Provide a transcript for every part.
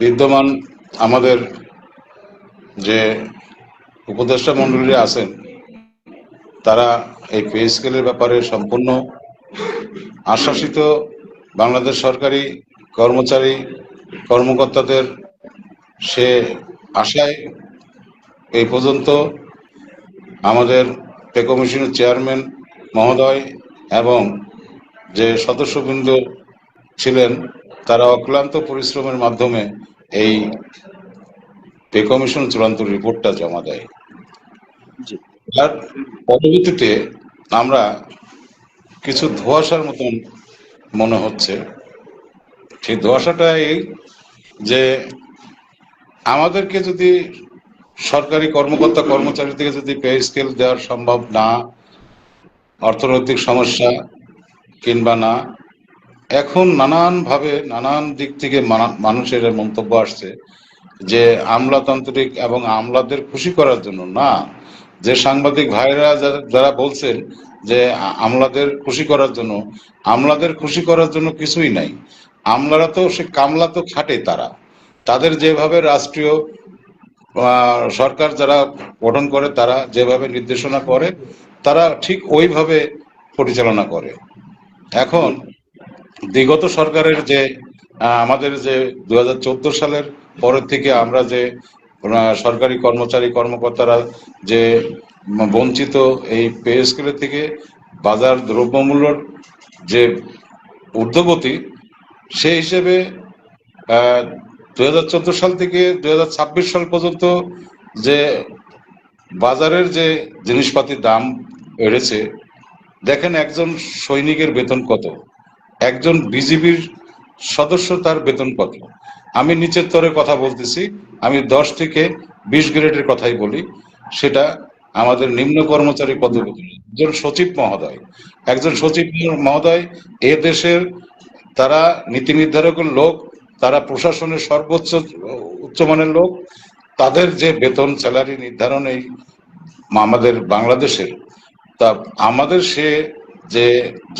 বিদ্যমান আমাদের যে উপদেষ্টা মন্ডলী আছেন, তারা এই পে স্কেলের ব্যাপারে সম্পূর্ণ আশ্বাসিত বাংলাদেশ সরকারি কর্মচারী কর্মকর্তাদের সে আশায় এই পর্যন্ত আমাদের পে কমিশনের চেয়ারম্যান মহোদয় এবং যে সদস্যবৃন্দ ছিলেন তারা অক্লান্ত পরিশ্রমের মাধ্যমে এই পে কমিশন চূড়ান্ত রিপোর্টটা জমা দেয়। তার পরবর্তীতে আমরা কিছু ধোয়াশার মতন মনে হচ্ছে। সেই ধোয়াশাটা এই যে আমাদেরকে যদি সরকারি কর্মকর্তা কর্মচারী থেকে যদি পে স্কেল দেওয়ার সম্ভব না অর্থনৈতিক সমস্যা কিংবা না এখন নানান ভাবে নানান দিক থেকে মানা- মানুষের মন্তব্য আসছে যে আমলাতান্ত্রিক এবং আমলাদের খুশি করার জন্য। না, যে সাংবাদিক ভাইরা যারা বলছেন যে আমলাদের খুশি করার জন্য, আমলাদের খুশি করার জন্য কিছুই নাই। আমলারা তো, সে কামলা তো খাটে তারা। তাদের যেভাবে রাষ্ট্রীয় সরকার যারা গঠন করে, তারা যেভাবে নির্দেশনা করে, তারা ঠিক ওইভাবে পরিচালনা করে। এখন বিগত সরকারের যে আমাদের যে দু হাজার চোদ্দ সালের পরের থেকে আমরা যে সরকারি কর্মচারী কর্মকর্তারা যে বঞ্চিত এই পে স্কেলের থেকে বাজার দ্রব্যমূল্যর যে ঊর্ধ্বগতি, সেই হিসেবে দু হাজার চোদ্দ সাল থেকে দু হাজার ছাব্বিশ সাল পর্যন্ত যে বাজারের যে জিনিসপাতির দাম বেড়েছে, দেখেন একজন সৈনিকের বেতন কত। একজন বিজিবির সদস্য তার বেতন কত আমি নিচের তরে কথা বলতেছি, আমি দশ থেকে বিশ গ্রেডের কথাই বলি, সেটা আমাদের নিম্ন কর্মচারী বেতন একজন সচিব মহোদয়, একজন সচিব মহোদয়, এ দেশের তারা নীতি নির্ধারকের লোক, তারা প্রশাসনের সর্বোচ্চ উচ্চমানের লোক, তাদের যে বেতন স্যালারি নির্ধারণ এই আমাদের বাংলাদেশের, তা আমাদের সে যে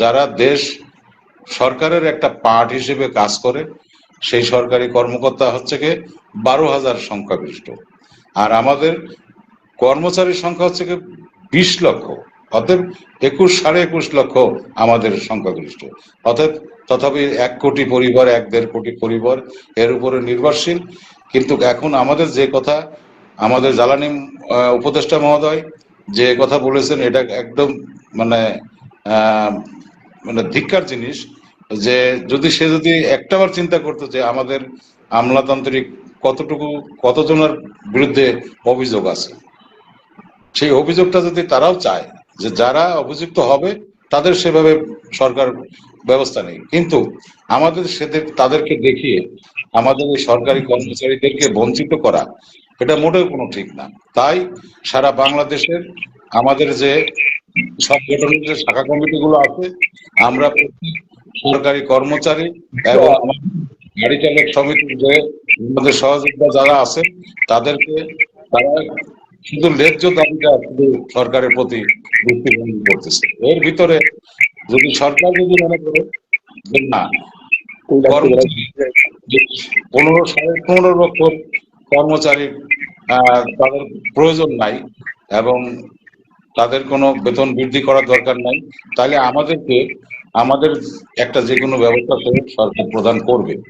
যারা দেশ সরকারের একটা পার্ট হিসেবে কাজ করে, সেই সরকারি কর্মকর্তা হচ্ছে কি বারো হাজার সংখ্যাগরিষ্ঠ। আর আমাদের কর্মচারীর সংখ্যা হচ্ছে কি বিশ লক্ষ, অতএব একুশ, সাড়ে একুশ লক্ষ আমাদের সংখ্যাগরিষ্ঠ। অতএব তথাপি এক কোটি পরিবার, এক দেড় কোটি পরিবার এর উপরে নির্ভরশীল। কিন্তু এখন আমাদের যে কথা, আমাদের জ্বালানি উপদেষ্টা মহোদয় যে কথা বলেছেন, এটা একদম মানে মানে ধিক্কার জিনিস। যে যদি সে যদি একটাবার চিন্তা করতো যে আমাদের আমলাতান্ত্রিক কতটুকু, কতজনের বিরুদ্ধে অভিযোগ আছে, সেই অভিযোগটা যদি তারাও চায় যে যারা অভিযুক্ত হবে, তাদের সেভাবে সরকার ব্যবস্থা নেই। কিন্তু আমাদের সেদের, তাদেরকে দেখিয়ে আমাদের এই সরকারি কর্মচারীদেরকে বঞ্চিত করা, এটা মোটেও কোনো ঠিক না। তাই সারা বাংলাদেশের আমাদের যে সংগঠনের যে শাখা কমিটিগুলো আছে, আমরা প্রতি সরকারি কর্মচারী এবং গাড়ি চালক সমিতির যে আমাদের সহযোগিতা যারা আছেন তাদেরকে তারা শুধু ন্যায্য দাবিটা শুধু সরকারের প্রতি দৃষ্টিভঙ্গি করতেছে। এর ভিতরে যদি সরকার যদি মনে করে না পনেরো সাড়ে পনেরো লক্ষ কর্মচারী আহ, তাদের প্রয়োজন নাই এবং তাদের কোনো বেতন বৃদ্ধি করার দরকার নাই তাহলে আমাদেরকে আমাদের একটা যে কোনো ব্যবস্থা করে সরকার প্রদান করবে।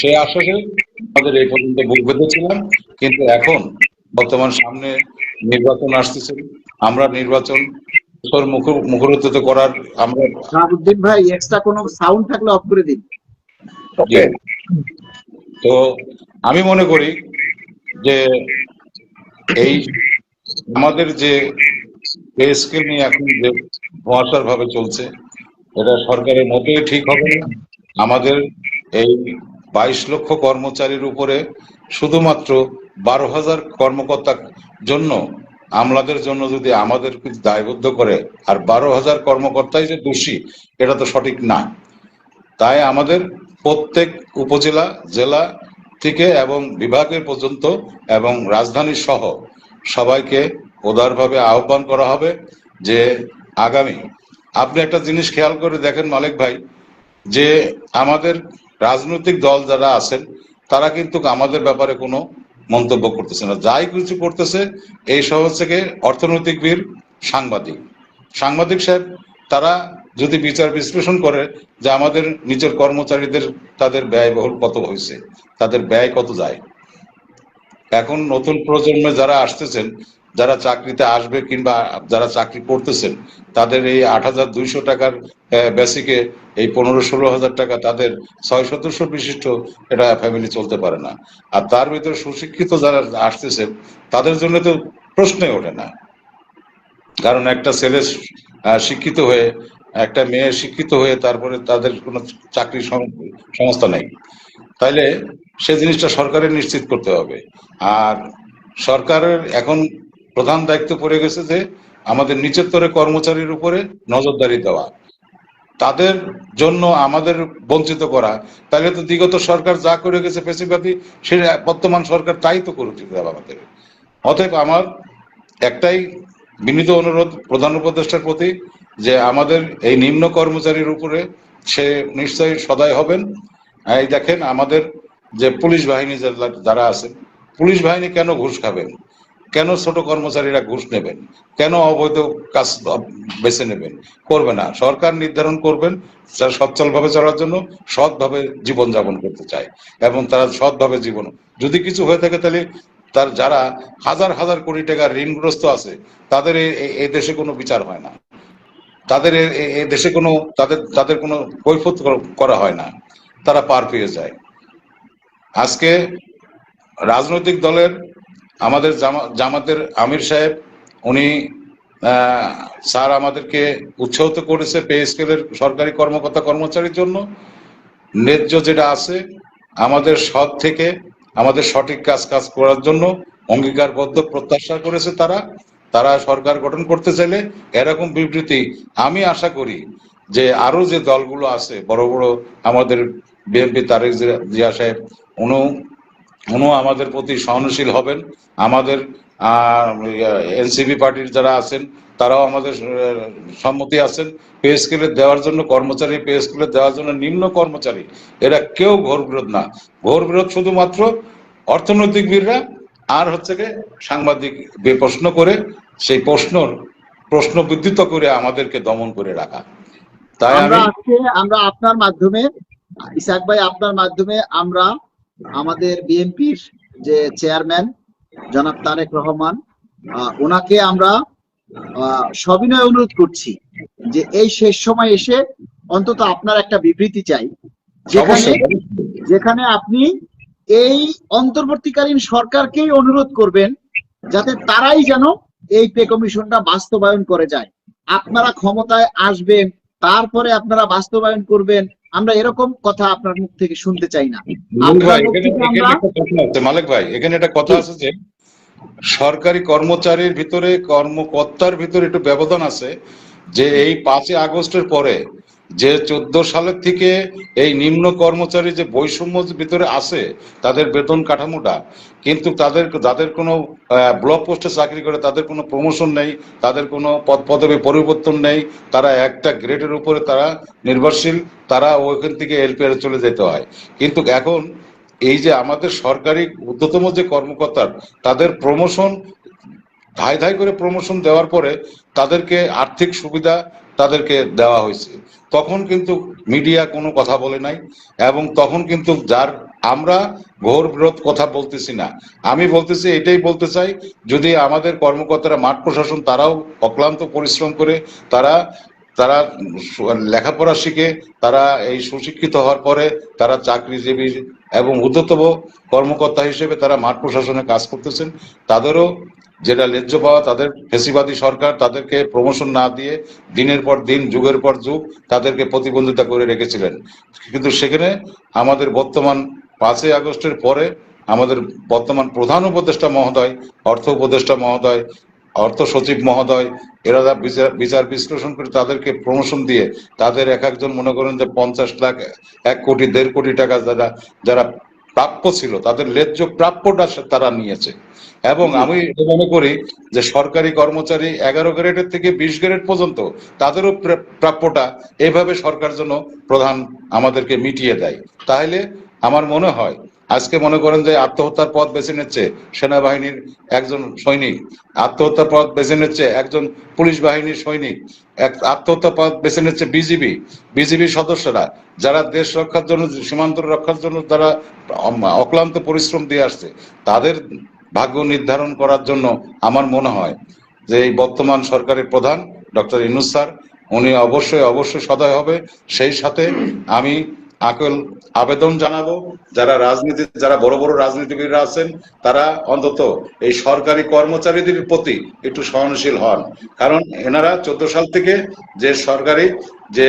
সে আশ্বাসে আমাদের এই পর্যন্ত বুক বেঁধেছিলাম কিন্তু এখন বর্তমান সামনে নির্বাচন আসতেছে। আমরা নির্বাচন মুখ- মুখরিত করার আমরা শাহাবুদ্দিন ভাই এক্সট্রা কোনো সাউন্ড থাকলে অফ করে দিন। তো আমি মনে করি যে এই আমাদের যে স্কেল নিয়ে এখন যে মহাসার ভাবে চলছে এটা সরকারের মোটেই ঠিক হবে না। আমাদের এই বাইশ লক্ষ কর্মচারীর উপরে শুধুমাত্র বারো হাজার কর্মকর্তার জন্য, আমলাদের জন্য যদি আমাদের দায়বদ্ধ করে, আর বারো হাজার কর্মকর্তাই যে দোষী, এটা তো সঠিক না। তাই আমাদের প্রত্যেক উপজেলা, জেলা থেকে এবং বিভাগের পর্যন্ত এবং রাজধানী সহ সবাইকে উদারভাবে আহ্বান করা হবে যে আগামী আপনি একটা জিনিস খেয়াল করে দেখেন মালিক ভাই, যে আমাদের রাজনৈতিক দল যারা আছেন, তারা কিন্তু আমাদের ব্যাপারে কোনো মন্তব্য করতেছে না। যাই কিছু করতেছে, এই শহর থেকে অর্থনৈতিকবিদ সাংবাদিক। সাংবাদিক সাহেব, তারা যদি বিচার বিশ্লেষণ করে যে আমাদের নিজের কর্মচারীদের তাদের ব্যয়বহুল কত হয়েছে, তাদের ব্যয় কত যায়। এখন নতুন প্রজন্মে যারা আসতেছেন যারা চাকরিতে আসবে কিংবা যারা চাকরি করতেছেন, তাদের এই আট হাজার দুইশো টাকার বেসিকে এই পনেরো ষোলো হাজার টাকা তাদের ছয় সদস্য বিশিষ্ট এটা ফ্যামিলি চলতে পারে না। আর তার ভিতরে সুশিক্ষিত যারা আসতেছেন, তাদের জন্য তো প্রশ্নই ওঠে না। কারণ একটা ছেলে শিক্ষিত হয়ে, একটা মেয়ে শিক্ষিত হয়ে তারপরে তাদের কোনো চাকরি সংস্থা নেই। তাইলে সে জিনিসটা সরকারের নিশ্চিত করতে হবে। আর সরকারের এখন প্রধান দায়িত্ব পড়ে গেছে যে আমাদের নিচের তরে কর্মচারীর উপরে নজরদারি দেওয়া। তাদের জন্য আমাদের বঞ্চিত করা। তাহলে তো বিগত সরকার যা করে গেছে পেশিবাদী সে বর্তমান সরকার তাই তো করুক আমাদের। অতএব আমার একটাই বিনীত অনুরোধ প্রধান উপদেষ্টার প্রতি যে আমাদের এই নিম্ন কর্মচারীর উপরে সে নিশ্চয়ই সদায় হবেন। এই দেখেন আমাদের যে পুলিশ বাহিনী যারা আছে পুলিশ বাহিনী কেন ঘুষ খাবেন? কেন ছোট কর্মচারীরা ঘুষ নেবেন? কেন অবৈধ কাজ বেছে নেবেন? করবে না। সরকার নির্ধারণ করবেন যারা সচ্ছলভাবে চলার জন্য, সৎভাবে জীবন যাপন করতে চায় এবং তারা সৎভাবে জীবন যদি কিছু হয়ে থাকে তাহলে তার যারা হাজার হাজার কোটি টাকা ঋণগ্রস্ত আছে, তাদের এই দেশে কোনো বিচার হয় না। তাদের এ দেশে কোনো তাদের তাদের কোনো কৈফত করা হয় না। তারা পার পেয়ে যায়। আজকে রাজনৈতিক দলের আমাদের জামা- জামাতের আমির সাহেব, উনি স্যার আমাদেরকে উৎসাহিত করেছে পে স্কেলের সরকারি কর্মকর্তা কর্মচারীর জন্য। ন্যায্য যেটা আছে, আমাদের সৎ থেকে আমাদের সঠিক কাজ কাজ করার জন্য অঙ্গীকারবদ্ধ প্রত্যাশা করেছে তারা। তারা সরকার গঠন করতে চাইলে এরকম বিবৃতি আমি আশা করি যে আরও যে দলগুলো আছে, বড় বড় আমাদের বিএনপি, তারেক জিয়া- সাহেব উনি উনিও আমাদের প্রতি সহনশীল হবেন। আমাদের এনসিপি পার্টির যারা আছেন তারাও আমাদের সম্মতি আছেন। পে স্কেলে দেওয়ার জন্য কর্মচারী পে স্কেলে দেওয়ার জন্য নিম্ন কর্মচারী। এরা কেউ ঘোর বিরোধ না। ঘোর বিরোধ শুধুমাত্র অর্থনৈতিকবিদরা আর হচ্ছে গিয়ে সাংবাদিক বে- প্রশ্ন করে সেই প্রশ্নর প্রশ্ন বিদ্যুত করে আমাদেরকে দমন করে রাখা। তাই আমরা আমরা আপনার মাধ্যমে ইসাক ভাই আপনার মাধ্যমে আমরা আমাদের বিএনপির যে চেয়ারম্যান জনাব তারেক রহমান ওনাকে আমরা সবিনয় অনুরোধ করছি যে এই শেষ সময় এসে অন্তত আপনার একটা বিবৃতি চাই। যেখানে যেখানে আপনি এই অন্তর্বর্তীকালীন সরকারকেই অনুরোধ করবেন যাতে তারাই যেন এই পে কমিশনটা বাস্তবায়ন করে যায়। আপনারা ক্ষমতায় আসবেন তারপরে আপনারা বাস্তবায়ন করবেন আমরা এরকম কথা আপনার মুখ থেকে শুনতে চাই না। মালিক ভাই এখানে একটা কথা আছে যে সরকারি কর্মচারীর ভিতরে কর্মকর্তার ভিতরে একটু ব্যবধান আছে যে এই পাঁচই আগস্টের পরে যে চোদ্দ সালের থেকে এই নিম্ন কর্মচারী যে বৈষম্য ভিতরে আছে, তাদের বেতন কাঠামোটা, কিন্তু তাদের, যাদের কোনো ব্লক পোস্টে চাকরি করে, তাদের কোনো প্রমোশন নেই, তাদের কোনো পদ, পদবি পরিবর্তন নেই, তারা একটা গ্রেডের উপরে তারা নির্ভরশীল, তারা ওইখান থেকে এলপিআর চলে যেতে হয়। কিন্তু এখন এই যে আমাদের সরকারি ঊর্ধ্বতম যে কর্মকর্তার তাদের প্রমোশন ধাই ধাই করে প্রমোশন দেওয়ার পরে তাদেরকে আর্থিক সুবিধা তাদেরকে দেওয়া হয়েছে। তখন কিন্তু মিডিয়া কোনো কথা বলে নাই এবং তখন কিন্তু যার আমরা ঘোর বিরোধ কথা বলতেছি না। আমি বলতেছি, এটাই বলতে চাই, যদি আমাদের কর্মকর্তারা, মাঠ প্রশাসন তারাও অক্লান্ত পরিশ্রম করে তারা তারা লেখাপড়া শিখে, তারা এই সুশিক্ষিত হওয়ার পরে তারা চাকরিজীবী এবং ঊর্ধ্বতম কর্মকর্তা হিসেবে তারা মাঠ প্রশাসনে কাজ করতেছেন, তাদেরও যেটা ন্যায্য পাওয়া, তাদের ফেসিবাদী সরকার তাদেরকে প্রমোশন না দিয়ে দিনের পর দিন, যুগের পর যুগ তাদেরকে প্রতিবন্ধিতা করে রেখেছিলেন। কিন্তু সেখানে আমাদের বর্তমান পাঁচই আগস্টের পরে আমাদের বর্তমান প্রধান উপদেষ্টা মহোদয়, অর্থ উপদেষ্টা মহোদয়, অর্থ সচিব মহোদয়, এরা বিচার বিচার বিশ্লেষণ করে তাদেরকে প্রমোশন দিয়ে তাদের এক একজন মনে করেন যে পঞ্চাশ লাখ, এক কোটি, দেড় কোটি টাকা যারা যারা প্রাপ্য ছিল তাদের লেজ্য প্রাপ্যটা তারা নিয়েছে। এবং আমি মনে করি যে সরকারি কর্মচারী এগারো গ্রেডের থেকে বিশ গ্রেড পর্যন্ত তাদেরও প্রাপ্যটা এভাবে সরকার জন্য প্রধান আমাদেরকে মিটিয়ে দেয়। তাহলে আমার মনে হয় আজকে মনে করেন যে আত্মহত্যার পথ বেছে নিচ্ছে সেনাবাহিনীর একজন সৈনিক। আত্মহত্যার পথ বেছে নিচ্ছে একজন পুলিশ বাহিনীর সৈনিক। এক আত্মহত্যার পথ বেছে নিচ্ছে বিজিবি। বিজিবি সদস্যরা, যারা দেশ রক্ষার জন্য, সীমান্ত রক্ষার জন্য তারা অক্লান্ত পরিশ্রম দিয়ে আসছে, তাদের ভাগ্য নির্ধারণ করার জন্য আমার মনে হয় যে এই বর্তমান সরকারের প্রধান ডক্টর ইনুস স্যার, উনি অবশ্যই অবশ্যই সদয় হবে। সেই সাথে আমি আকুল আবেদন জানাব। যারা রাজনীতি, যারা বড় বড় রাজনীতিবিদরা আছেন, তারা অন্তত এই সরকারি কর্মচারীদের প্রতি একটু সহনশীল হন। কারণ এনারা চোদ্দ সাল থেকে যে সরকারি, যে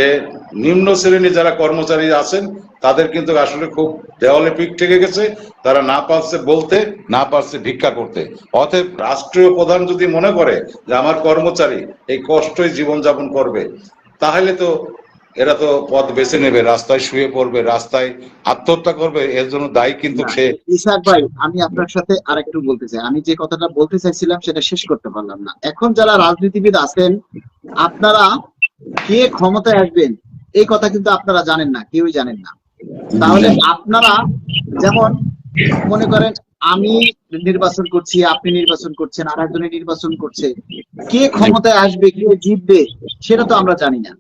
নিম্ন শ্রেণি যারা কর্মচারী আছেন, তাদের কিন্তু আসলে খুব দেওয়ালে পিক ঠেকে গেছে। তারা না পারছে বলতে, না পারছে ভিক্ষা করতে। অতএব রাষ্ট্রীয় প্রধান যদি মনে করে যে আমার কর্মচারী এই কষ্টই জীবনযাপন করবে, তাহলে তো এরা তো পথ বেছে নেবে রাস্তায় শুয়ে পড়বে রাস্তায় আত্মহত্যা করবে এর জন্য দায়ী কিন্তু সে। ইসাক ভাই আমি আপনার সাথে আর একটু বলতে চাই। আমি যে কথাটা বলতে চাইছিলাম সেটা শেষ করতে পারলাম না। এখন যারা রাজনীতিবিদ আছেন আপনারা কে ক্ষমতায় আসবেন এই কথা কিন্তু আপনারা জানেন না কেউই জানেন না। তাহলে আপনারা যেমন মনে করেন আমি নির্বাচন করছি আপনি নির্বাচন করছেন আর একজনে নির্বাচন করছে কে ক্ষমতায় আসবে কে জিতবে সেটা তো আমরা জানি না।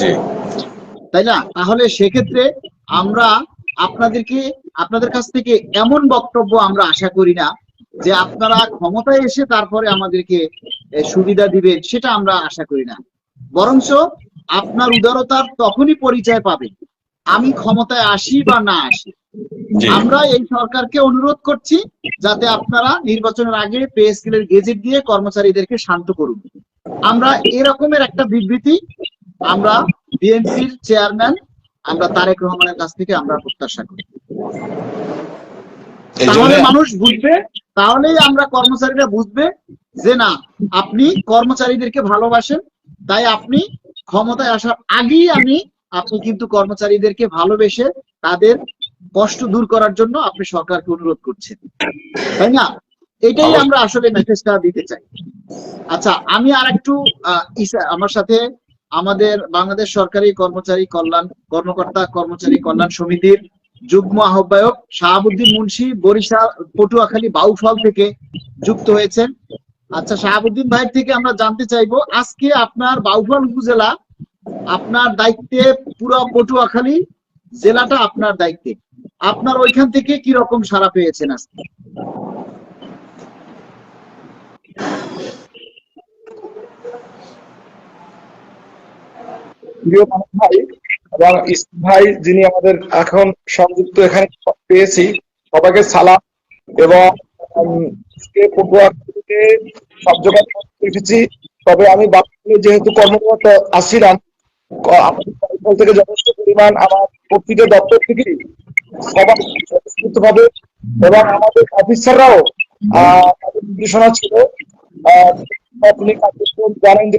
জি। তাই না? তাহলে সেক্ষেত্রে আমরা আপনাদেরকে আপনাদের কাছ থেকে এমন বক্তব্য আমরা আশা করি না যে আপনারা ক্ষমতায় এসে তারপরে আমাদেরকে সুবিধা দিবেন সেটা আমরা আশা করি না। বরঞ্চ আপনার উদারতার তখনই পরিচয় পাবে আমি ক্ষমতায় আসি বা না আসি। আমরা এই সরকারকে অনুরোধ করছি যাতে আপনারা নির্বাচনের আগে পে স্কেলের গেজেট দিয়ে কর্মচারীদেরকে শান্ত করুন। আমরা এরকমের একটা বিবৃতি আমরা বিএনপির চেয়ারম্যান আমরা তারেক রহমানের কাছ থেকে আমরা প্রত্যাশা করি। তাহলে মানুষ বুঝবে তাহলেই আমরা কর্মচারীরা বুঝবে যে না আপনি কর্মচারীদেরকে ভালোবাসেন তাই আপনি ক্ষমতায় আসার আগেই আমি আপনি কিন্তু কর্মচারীদেরকে ভালোবেসে তাদের কষ্ট দূর করার জন্য আপনি সরকারকে অনুরোধ করছেন। তাই না? এটাই আমরা আসলে মেসেজটা দিতে চাই। আচ্ছা আমি আর একটু আমার সাথে আমাদের বাংলাদেশ সরকারি কর্মচারী কল্যাণ, কর্মকর্তা কর্মচারী কল্যাণ সমিতির যুগ্ম আহ্বায়ক শাহাবুদ্দিন মুন্সি বরিশাল, পটুয়াখালী, বাউফল থেকে যুক্ত হয়েছেন। আচ্ছা শাহাবুদ্দিন ভাইয়ের থেকে আমরা জানতে চাইব, আজকে আপনার বাউফল উপজেলা আপনার দায়িত্বে পুরো পটুয়াখালী জেলাটা আপনার দায়িত্বে। আপনার ওইখান থেকে কি রকম সাড়া পেয়েছেন আজকে? প্রিয় ভাই এবং ভাই, যিনি আমাদের এখন সংযুক্ত এখানে পেয়েছি সালাম এবং তবে আমি যেহেতু কর্মরত আমাদের থেকে যথেষ্ট পরিমাণ আমার প্রতিটা দপ্তর থেকে সবাই স্বতঃস্ফূর্তভাবে এবং আমাদের অফিসাররাও নির্দেশনা ছিল। আপনি কার্যক্রম জানেন যে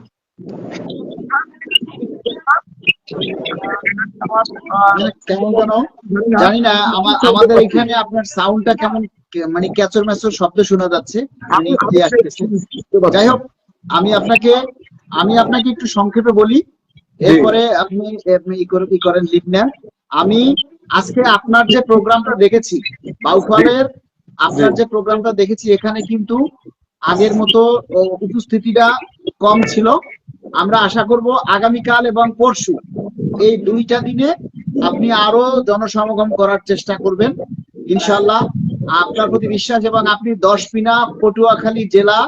কেমন জানি না আমাদের এখানে আপনার সাউন্ডটা কেমন মানে ক্যাচর ম্যাচর শব্দ শোনা যাচ্ছে। মানে যাই হোক আমি আপনাকে আমি আপনাকে একটু সংক্ষেপে বলি। এরপরে আপনি ই করে- ই করেন লিখ নেন। আমি আজকে আপনার যে প্রোগ্রামটা দেখেছি বাউফলের আপনার যে প্রোগ্রামটা দেখেছি এখানে কিন্তু আগের মতো উপস্থিতিটা কম ছিল। আমরা আশা করব আগামীকাল এবং পরশু এই দুইটা দিনে আপনি আরও জনসমাগম করার চেষ্টা করবেন। ইনশাল্লাহ আপনার প্রতি বিশ্বাস এবং আপনি দশ পিনা পটুয়াখালী জেলা